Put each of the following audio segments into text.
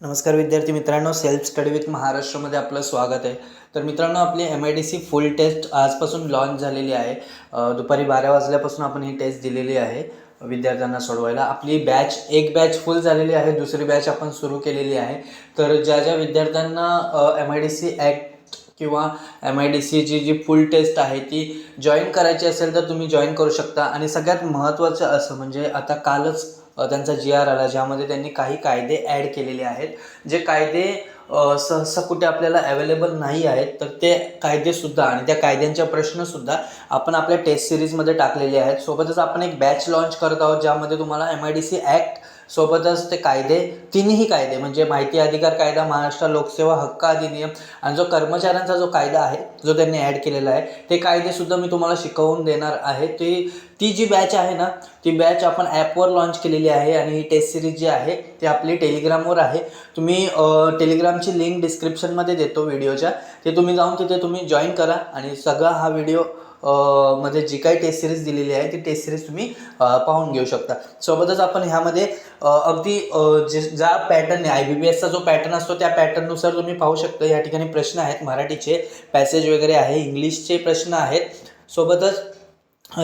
नमस्कार विद्यार्थी मित्रांनो सेल्फ स्टडी विथ महाराष्ट्रामध्ये आपलं स्वागत आहे. तर मित्रांनो आपली M I D C full test आजपासून लॉन्च झालेली आहे. दुपारी बारा वाजल्यापासून आपण ही टेस्ट दिलेली आहे विद्यार्थ्यांना सोडवायला. आपली बॅच एक बॅच फुल झालेली आहे दुसरी बॅच आपण सुरू केलेली आहे. तर ज्या ज्या विद्यार्थ्यांना M I D C act किंवा एम आय डी सीची जी फुल टेस्ट आहे ती जॉईन करायची असेल तर तुम्ही जॉईन करू शकता. आणि सगळ्यात महत्त्वाचं असं म्हणजे आता कालच त्यांचा जी आर आला ज्यामध्ये त्यांनी काही कायदे ॲड केलेले आहेत. जे कायदे सहसा कुठे आपल्याला अवेलेबल नाही आहेत तर ते कायदेसुद्धा आणि त्या कायद्यांच्या प्रश्नसुद्धा आपण आपल्या टेस्ट सिरीजमध्ये टाकलेले आहेत. सोबतच आपण एक बॅच लॉन्च करत आहोत ज्यामध्ये तुम्हाला M I D C act सोबतच ते कायदे तिन्ही कायदे म्हणजे माहिती अधिकार कायदा महाराष्ट्र लोकसेवा हक्क अधिनियम आणि जो कर्मचाऱ्यांचा जो कायदा आहे जो त्यांनी ॲड केलेला आहे ते कायदेसुद्धा मी तुम्हाला शिकवून देणार आहे. ती ती जी बॅच आहे ना ती बॅच आपण ॲपवर लॉन्च केलेली आहे आणि ही टेस्ट सिरीज जी आहे ती आपली टेलिग्रामवर आहे. तुम्ही टेलिग्राम टेलिग्रामची लिंक डिस्क्रिप्शनमध्ये देतो व्हिडिओच्या ते तुम्ही जाऊन तिथे तुम्ही जॉईन करा आणि सगळा हा व्हिडिओमध्ये जी काही टेस्ट सिरीज दिलेली आहे ती टेस्ट सिरीज तुम्ही पाहून घेऊ शकता. सोबतच आपण ह्यामध्ये अगदी जे ज्या पॅटर्न आय बी बी एसचा जो पॅटर्न असतो त्या पॅटर्ननुसार तुम्ही पाहू शकता. या ठिकाणी प्रश्न आहेत. मराठीचे पॅसेज वगैरे आहे इंग्लिशचे प्रश्न आहेत. सोबतच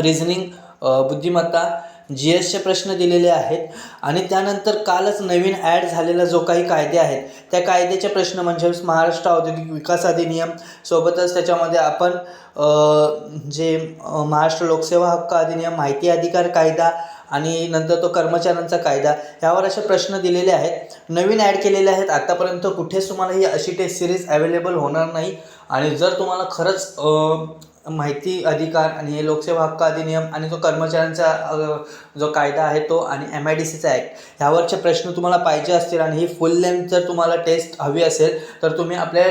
रिझनिंग बुद्धिमत्ता जी एसचे प्रश्न दिलेले आहेत आणि त्यानंतर कालच नवीन ॲड झालेला जो काही कायदे आहेत त्या कायद्याचे प्रश्न म्हणजे महाराष्ट्र औद्योगिक विकास अधिनियम सोबतच त्याच्यामध्ये आपण जे महाराष्ट्र लोकसेवा हक्क अधिनियम माहिती अधिकार कायदा आणि नंतर तो कर्मचाऱ्यांचा कायदा ह्यावर असे प्रश्न दिलेले आहेत. नवीन ॲड केलेले आहेत. आत्तापर्यंत कुठेच तुम्हाला ही अशी टेस्ट सिरीज अवेलेबल होणार नाही. आणि जर तुम्हाला खरंच माहिती अधिकार आणि हे लोकसेवा हक्क अधिनियम आणि जो कर्मचाऱ्यांचा जो कायदा आहे तो आणि एम आय डी सीचा ॲक्ट ह्यावरचे प्रश्न तुम्हाला पाहिजे असतील आणि ही फुल लेंथ जर तुम्हाला टेस्ट हवी असेल तर तुम्ही आपल्या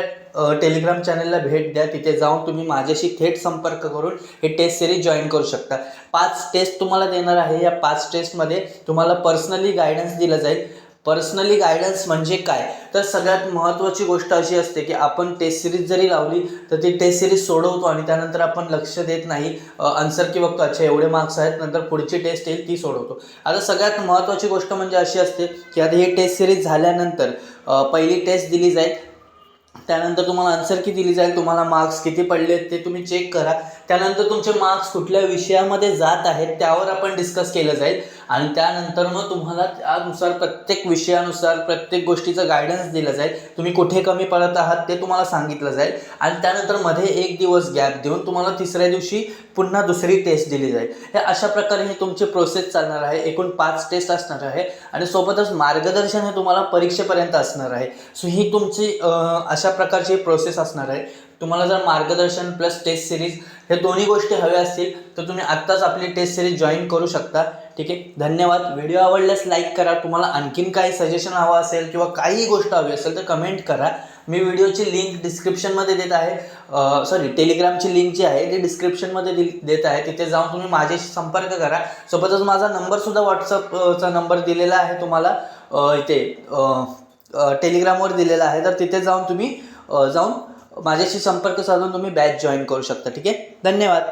टेलिग्राम चॅनलला भेट द्या. तिथे जाऊन तुम्ही माझ्याशी थेट संपर्क करून हे टेस्ट सिरीज जॉईन करू शकता. पाच टेस्ट तुम्हाला देणार आहे. या पाच टेस्टमध्ये तुम्हाला पर्सनली गायडन्स दिलं जाईल. पर्सनली गायडन्स म्हणजे काय? तर सगळ्यात महत्त्वाची गोष्ट अशी असते की आपण टेस्ट सिरीज जरी लावली तर ती टेस्ट सिरीज सोडवतो आणि त्यानंतर आपण लक्ष देत नाही आन्सर की बघतो अच्छा एवढे मार्क्स आहेत नंतर पुढची टेस्ट येईल ती सोडवतो. आता सगळ्यात महत्त्वाची गोष्ट म्हणजे अशी असते की आता ही टेस्ट सिरीज झाल्यानंतर पहिली टेस्ट दिली जाईल त्यानंतर तुम्हाला आन्सर किती दिली जाईल तुम्हाला मार्क्स किती पडले ते तुम्ही चेक करा. त्यानंतर तुमचे मार्क्स कुठल्या विषयामध्ये जात आहेत त्यावर आपण डिस्कस केलं जाईल. आणि त्यानंतर मग तुम्हाला त्यानुसार प्रत्येक विषयानुसार प्रत्येक गोष्टीचं गायडन्स दिलं जाईल. तुम्ही कुठे कमी पडत आहात ते तुम्हाला सांगितलं जाईल. आणि त्यानंतरमध्ये एक दिवस गॅप देऊन तुम्हाला तिसऱ्या दिवशी पुन्हा दुसरी टेस्ट दिली जाईल. हे अशा प्रकारे ही तुमची प्रोसेस चालणार आहे. एकूण पाच टेस्ट असणार आहे. आणि सोबतच मार्गदर्शन हे तुम्हाला परीक्षेपर्यंत असणार आहे. सो ही तुमची अशा प्रकारची प्रोसेस असणार आहे. तुम्हाला जर मार्गदर्शन प्लस टेस्ट सिरीज हे दोन्ही गोष्टी हव्या असतील तर तुम्ही आत्ताच आपली टेस्ट सिरीज जॉईन करू शकता. ठीक आहे? धन्यवाद. व्हिडिओ आवडल्यास लाईक करा. तुम्हाला आणखीन काही सजेशन हवं असेल किंवा काही गोष्ट हवी असेल तर कमेंट करा. मी व्हिडिओची लिंक डिस्क्रिप्शनमध्ये देत आहे. सॉरी टेलिग्रामची लिंक जी आहे ती डिस्क्रिप्शनमध्ये दि देत आहे. तिथे जाऊन तुम्ही माझ्याशी संपर्क करा. सोबतच माझा नंबरसुद्धा व्हॉट्सअपचा नंबर दिलेला आहे तुम्हाला. इथे टेलिग्रामवर दिलेला आहे. तर तिथे जाऊन तुम्ही जाऊन माझ्याशी संपर्क साधून तुम्ही बॅच जॉईन करू शकता. ठीक आहे? धन्यवाद.